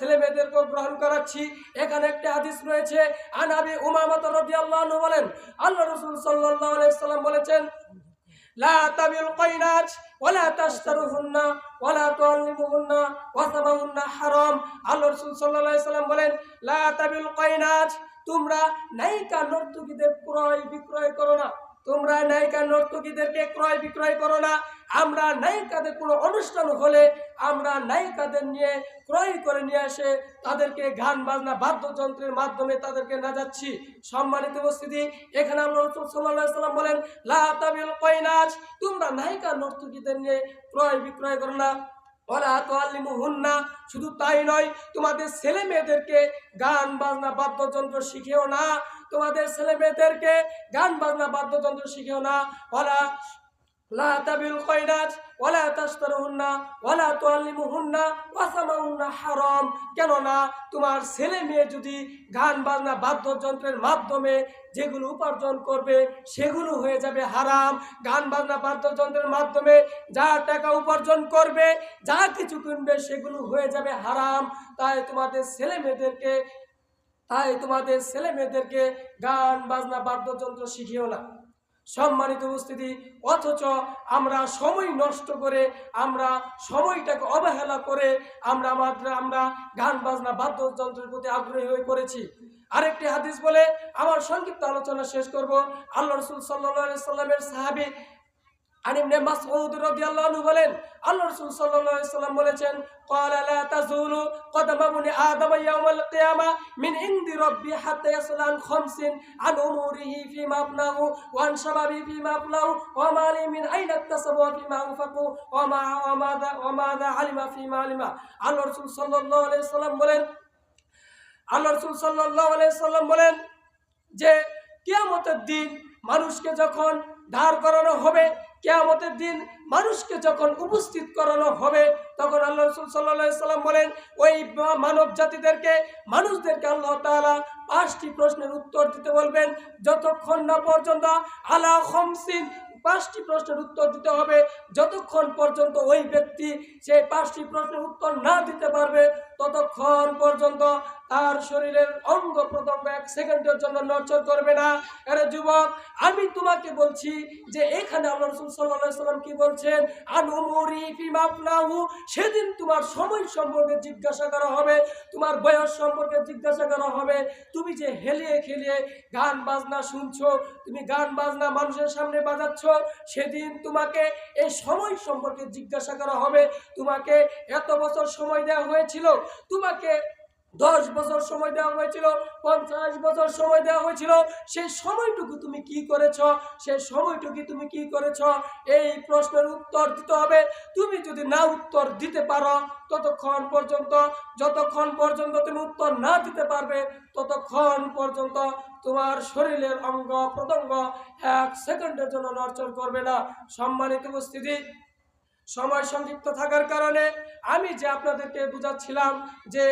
ছেলে মেয়েদেরকেও গ্রহণ করাচ্ছি। এখানে একটি হাদিস রয়েছে আনাবি উমামত রাদিয়াল্লাহু আনহু বলেন, আল্লাহ রসুল সাল্লাল্লাহু আলাইহি সাল্লাম বলেছেন ওয়ালা আল্লাহ বলেন তোমরা নায়িকা নর্তকীদের ক্রয় বিক্রয় করো না। তোমরা নায়িকা নর্তকীদেরকে ক্রয় বিক্রয় করো না। আমরা নায়িকাদের কোনো অনুষ্ঠান হলে আমরা নায়িকাদের নিয়ে ক্রয় করে নিয়ে আসে তাদেরকে গান, বাজনা, বাদ্যযন্ত্রের মাধ্যমে তাদেরকে নাজাচ্ছি সম্মানিত উপস্থিতি, এখানে আমরা রসুল সাল্লাম বলেন, লা তাবিল কয়নাজ তোমরা নায়িকা নর্তকীদের নিয়ে ক্রয় বিক্রয় করো না। ওলা তোয়াল্লিমুহুন্না শুধু তাই নয়, তোমাদের ছেলে মেয়েদেরকে গান, বাজনা, বাদ্যযন্ত্র শিখেও না। তোমাদের ছেলে মেয়েদেরকে গান বাজনা বাদ্যযন্ত্র শিখেও না। ওলা হারাম। কেননা তোমার ছেলে মেয়ে যদি গান বাজনা বাদ্যযন্ত্রের মাধ্যমে যেগুলো উপার্জন করবে, সেগুলো হয়ে যাবে হারাম। গান বাজনা বাদ্যযন্ত্রের মাধ্যমে যা টাকা উপার্জন করবে, যা কিছু কিনবে, সেগুলো হয়ে যাবে হারাম। তাই তোমাদের ছেলে মেয়েদেরকে তাই তোমাদের ছেলে মেয়েদেরকে গান, বাজনা, বাদ্যযন্ত্র শিখিও না। সম্মানিত উপস্থিতি, অথচ আমরা সময় নষ্ট করে, আমরা সময়টাকে অবহেলা করে, আমরা আমাদের, আমরা গান, বাজনা, বাদ্যযন্ত্রের প্রতি আগ্রহী হয়ে পড়েছি। আরেকটি হাদিস বলে, আমার সংক্ষিপ্ত আলোচনা শেষ করব। আল্লাহ রসুল সাল্লাহ সাল্লামের সাহাবি আর ইবনে মাসউদ রাদিয়াল্লাহু আনহু বলেন আল্লাহ রাসূল সাল্লাল্লাহু আলাইহি সাল্লাম বলেছেন ক্বালা লা তাযুলু কদামা ইবনি আদম ইয়াউমাল কিয়ামা মিন ইনদি রাব্বি হাত্তা ইয়াসলা আন খামসিন আন উমুরিহি ফিমা আবনাহু ওয়া আন শাবাবি ফিমা আবলাহু ওয়া মালি মিন আইনা ইকতাসাবু ফিমা আনফাকু ওয়া মা ওয়া মাযা ওয়া মাযা আলিমা ফিমা আলিমা আল্লাহ রাসূল সাল্লাল্লাহু আলাইহি সাল্লাম বলেন আল্লাহ রাসূল সাল্লাল্লাহু আলাইহি সাল্লাম বলেন যে কিয়ামতের দিন মানুষকে যখন দাঁড় করানো হবে, কেয়ামতের দিন মানুষকে যখন উপস্থিত করানো হবে, তখন আল্লাহ রসুল সাল্লাহ সাল্লাম বলেন, ওই মানব জাতিদেরকে, মানুষদেরকে আল্লাহ তালা পাঁচটি প্রশ্নের উত্তর দিতে বলবেন। যতক্ষণ না পর্যন্ত আলা হমসিন পাঁচটি প্রশ্নের উত্তর দিতে হবে যতক্ষণ পর্যন্ত ওই ব্যক্তি সেই পাঁচটি প্রশ্নের উত্তর না দিতে পারবে, ততক্ষণ পর্যন্ত তার শরীরের অঙ্গ প্রত্যঙ্গ এক সেকেন্ডের জন্য নড়চড় করবে না। আরে যুবক, আমি তোমাকে বলছি যে এখানে আল্লাহ রসুল সাল্লাহ সাল্লাম কি বলছেন? ফিমাপনাহু সেদিন তোমার সময় সম্পর্কে জিজ্ঞাসা করা হবে, তোমার বয়স সম্পর্কে জিজ্ঞাসা করা হবে। তুমি যে হেলিয়ে খেলিয়ে গান বাজনা শুনছো, তুমি গান বাজনা মানুষের সামনে বাজাচ্ছ, সেদিন তোমাকে এই সময় সম্পর্কে জিজ্ঞাসা করা হবে। তোমাকে এত বছর সময় দেওয়া হয়েছিল। তোমাকে দশ বছর সময় দেওয়া হয়েছিল, পঞ্চাশ বছর সময় দেওয়া হয়েছিল সেই সময়টুকু তুমি কি করেছ? সেই সময়টুকু তুমি কি করেছ? এই প্রশ্নের উত্তর দিতে হবে। তুমি যদি না উত্তর দিতে পারো, ততক্ষণ পর্যন্ত, যতক্ষণ পর্যন্ত তুমি উত্তর না দিতে পারবে, ততক্ষণ পর্যন্ত তোমার শরীরের অঙ্গ প্রত্যঙ্গ এক সেকেন্ডের জন্য নড়চড় করবে না। সম্মানিত উপস্থিতি সময় সংযুক্ত থাকার কারণে আমি যে আপনাদেরকে বুঝাচ্ছিলাম যে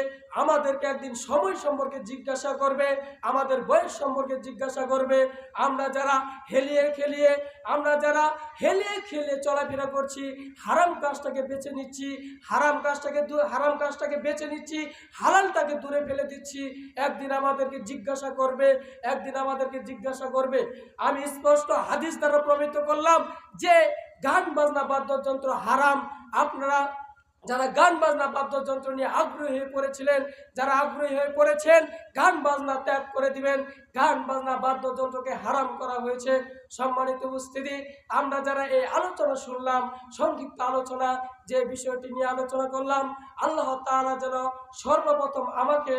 আমাদেরকে একদিন সময় সম্পর্কে জিজ্ঞাসা করবে, আমাদের বয়স সম্পর্কে জিজ্ঞাসা করবে, আমরা যারা হেলিয়ে খেলিয়ে, আমরা যারা হেলিয়ে খেলিয়ে চলাফেরা করছি, হারাম কাজটাকে বেছে নিচ্ছি, হারাম কাজটাকে হারাম কাজটাকে বেছে নিচ্ছি, হালালটাকে দূরে ফেলে দিচ্ছি, একদিন আমাদেরকে জিজ্ঞাসা করবে, একদিন আমাদেরকে জিজ্ঞাসা করবে। আমি স্পষ্ট হাদিস দ্বারা প্রমিত করলাম যে গান বাজনা বাদ্যযন্ত্র হারাম। আপনারা যারা গান বাজনা বাদ্যযন্ত্র নিয়ে আগ্রহী হয়ে পড়েছিলেন, যারা আগ্রহী হয়ে পড়েছেন, গান বাজনা ত্যাগ করে দিবেন। গান বাজনা বাদ্যযন্ত্রকে হারাম করা হয়েছে। সম্মানিত উপস্থিতি, আমরা যারা এই আলোচনা শুনলাম, সংক্ষিপ্ত আলোচনা, যে বিষয়টি নিয়ে আলোচনা করলাম, আল্লাহ তাআলা যেন সর্বপ্রথম আমাকে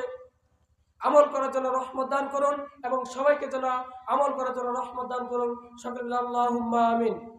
আমল করার জন্য রহমত দান করুন এবং সবাইকে যেন আমল করার জন্য রহমত দান করুন। সকল আল্লাহ আমিন।